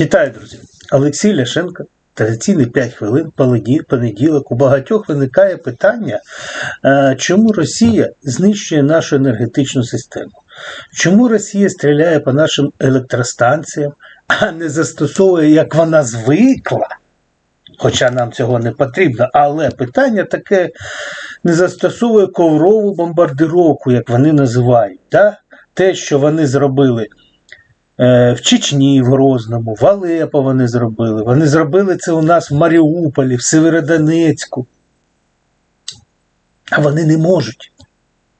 Вітаю, друзі! Олексій Ляшенко. Традиційний 5 хвилин понеділок. У багатьох виникає питання, е, чому Росія знищує нашу енергетичну систему? Чому Росія стріляє по нашим електростанціям, а не застосовує, як вона звикла? Хоча нам цього не потрібно, але питання таке не застосовує коврову бомбардировку, як вони називають. Да? Те, що вони зробили в Чечні, в Грозному, в Алепо вони зробили. Вони зробили це у нас в Маріуполі, в Северодонецьку. А вони не можуть.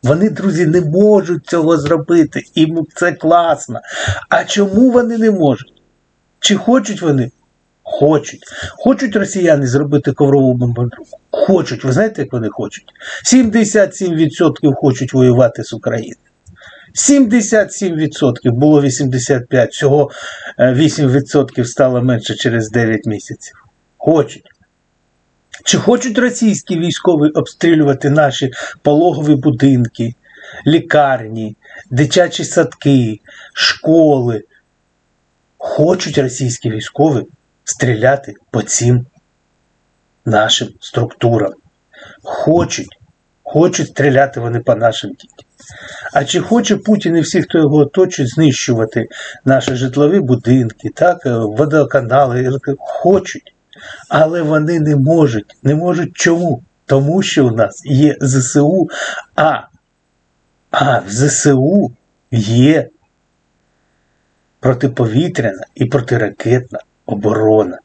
Вони, друзі, не можуть цього зробити. І це класно. А чому вони не можуть? Чи хочуть вони? Хочуть. Хочуть росіяни зробити коврову бомбардировку? Хочуть. Ви знаєте, як вони хочуть? 77% хочуть воювати з Україною. 77% було 85%, всього е, 8% стало менше через 9 місяців. Хочуть. Чи хочуть російські військові обстрілювати наші пологові будинки, лікарні, дитячі садки, школи? Хочуть російські військові стріляти по цим нашим структурам. Хочуть. Хочуть стріляти вони по нашим дітям. А чи хоче Путін і всі, хто його оточує, знищувати наші житлові будинки, так, е, водоканали? Хочуть. Але вони не можуть. Не можуть чому? Тому що у нас є ЗСУ, а, а в ЗСУ є протиповітряна і протиракетна оборона.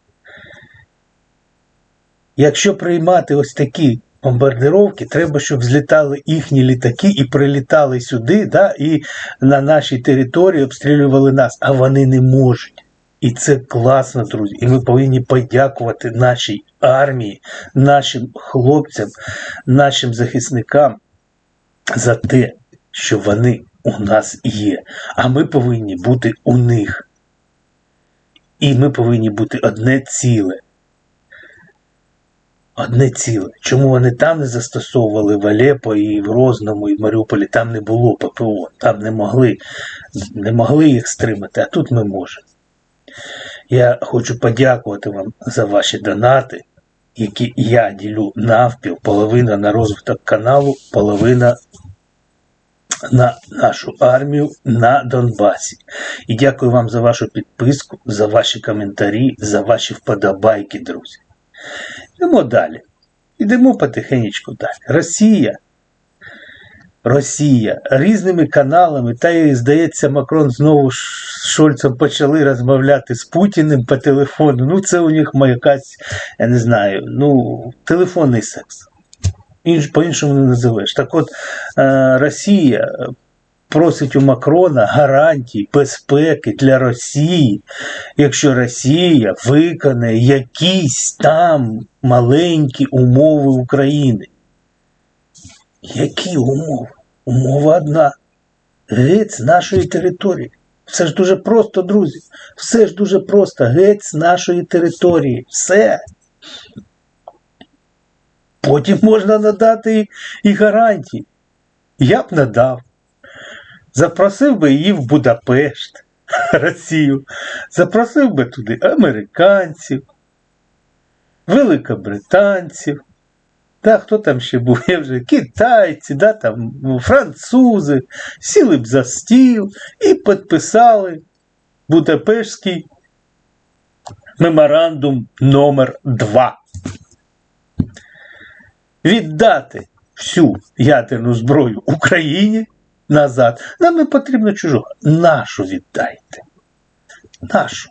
Якщо приймати ось такі бомбардировки, треба, щоб злітали їхні літаки і прилітали сюди, да, і на нашій території обстрілювали нас, а вони не можуть. І це класно, друзі. І ми повинні подякувати нашій армії, нашим хлопцям, нашим захисникам за те, що вони у нас є. А ми повинні бути у них. І ми повинні бути одне ціле. Одне ціле. Чому вони там не застосовували в Алепо і в Розному, і в Маріуполі? Там не було ППО, там не могли, не могли їх стримати, а тут ми можемо. Я хочу подякувати вам за ваші донати, які я ділю навпіл, половина на розвиток каналу, половина на нашу армію на Донбасі. І дякую вам за вашу підписку, за ваші коментарі, за ваші вподобайки, друзі. Йдемо далі. Йдемо потихенечку далі. Росія. Росія різними каналами, та й здається, Макрон знову з Шольцем почали розмовляти з Путіним по телефону. Ну, це у них якась, я не знаю, ну, телефонний секс. Інш, по-іншому не називеш. Так от, е, Росія просить у Макрона гарантій безпеки для Росії, якщо Росія виконає якісь там маленькі умови України. Які умови? Умова одна. Геть з нашої території. Все ж дуже просто, друзі. Все ж дуже просто. Геть з нашої території. Все. Потім можна надати і, гарантії. Я б надав. Запросив би її в Будапешт, Росію. Запросив би туди американців, великобританців. Та хто там ще був? Я вже китайці, да, там, ну, французи, сіли б за стіл і підписали Будапештський меморандум номер 2 Віддати всю ядерну зброю Україні назад. Нам не потрібно чужого. Нашу віддайте. Нашу.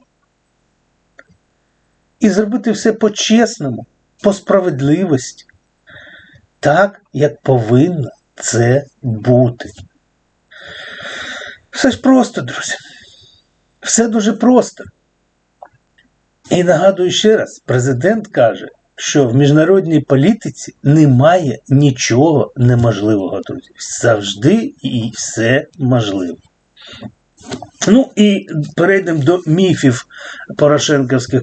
І зробити все по-чесному, по справедливості так, як повинно це бути. Все ж просто, друзі. Все дуже просто. І нагадую ще раз: президент каже, що в міжнародній політиці немає нічого неможливого, друзі. Завжди і все можливо. Ну і перейдемо до міфів порошенківських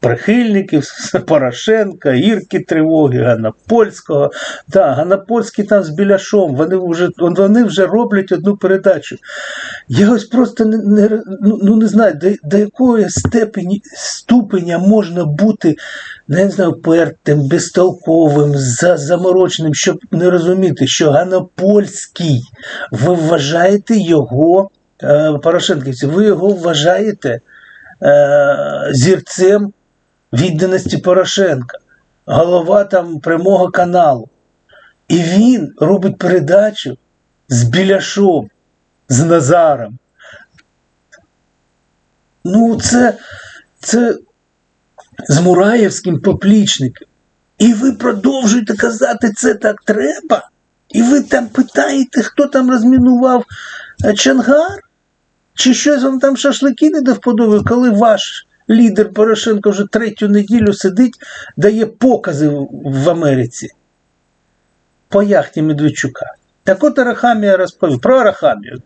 прихильників Порошенка, Ірки Тривоги, Ганапольського. Да, Ганапольський там з Біляшом, вони вже, вони вже роблять одну передачу. Я ось просто не, не, ну, ну, не знаю, до, до якої степені, ступеня можна бути, не знаю, пертим, безтолковим, за, замороченим, щоб не розуміти, що Ганапольський, ви вважаєте його, е, Порошенківці, ви його вважаєте е, зірцем відданості Порошенка, голова там прямого каналу. І він робить передачу з Біляшом, з Назаром. Ну, це, це з Мураєвським поплічником. І ви продовжуєте казати, це так треба. І ви там питаєте, хто там розмінував е, Чангар? Чи щось вам там шашлики не до вподоби, коли ваш лідер Порошенко вже третю неділю сидить, дає покази в- Америці по яхті Медведчука. Так от Арахамія розповів про Арахамію.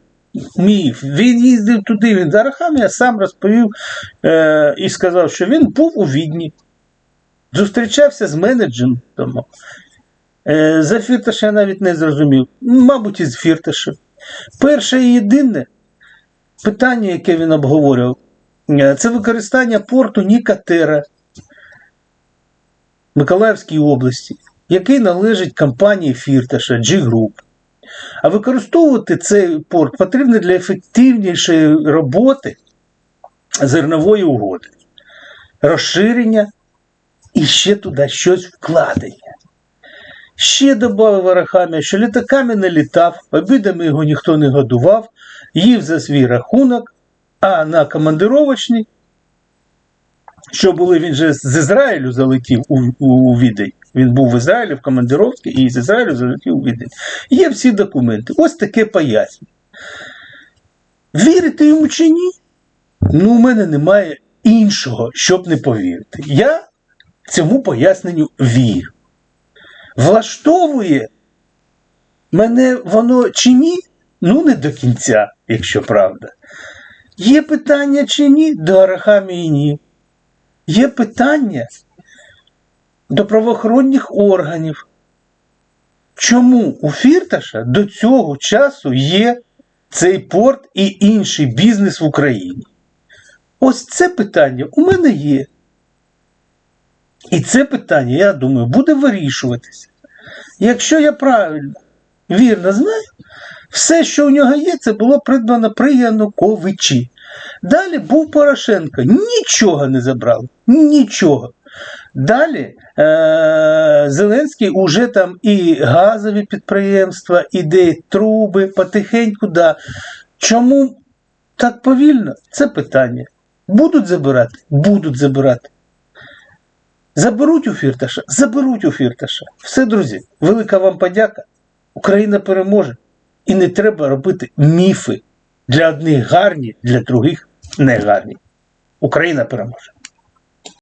Міф. Він їздив туди, він до Арахамія сам розповів е, і сказав, що він був у Відні, зустрічався з менеджером. Е, за Фірташа я навіть не зрозумів. Мабуть, із Фірташа. Перше і єдине питання, яке він обговорював, це використання порту Нікатера Миколаївській області, який належить компанії Фірташа G Group. А використовувати цей порт потрібно для ефективнішої роботи зернової угоди, розширення і ще туди щось вкладення. Ще додав Арахамія, що літаками не літав, обідами його ніхто не годував, їв за свій рахунок, а на командировочні, що були, він же з Ізраїлю залетів у, у, у Відень. Він був в Ізраїлі в командировці і з Ізраїлю залетів у Відень. Є всі документи. Ось таке пояснення. Вірите йому чи ні? Ну, у мене немає іншого, щоб не повірити. Я цьому поясненню вірю. Влаштовує мене воно чи ні? Ну, не до кінця, якщо правда. Є питання чи ні? До Арахамії. Є питання до правоохоронних органів. Чому у Фірташа до цього часу є цей порт і інший бізнес в Україні? Ось це питання у мене є. І це питання, я думаю, буде вирішуватися. Якщо я правильно, вірно знаю, все, що у нього є, це було придбано при Януковичі. Далі був Порошенко. Нічого не забрали. Нічого. Далі е- Зеленський уже там і газові підприємства, і де труби, потихеньку. Да. Чому так повільно? Це питання. Будуть забирати? Будуть забирати. Заберуть у Фірташа? Заберуть у Фірташа. Все, друзі, велика вам подяка. Україна переможе. І не треба робити міфи для одних гарні, для других негарні. Україна переможе.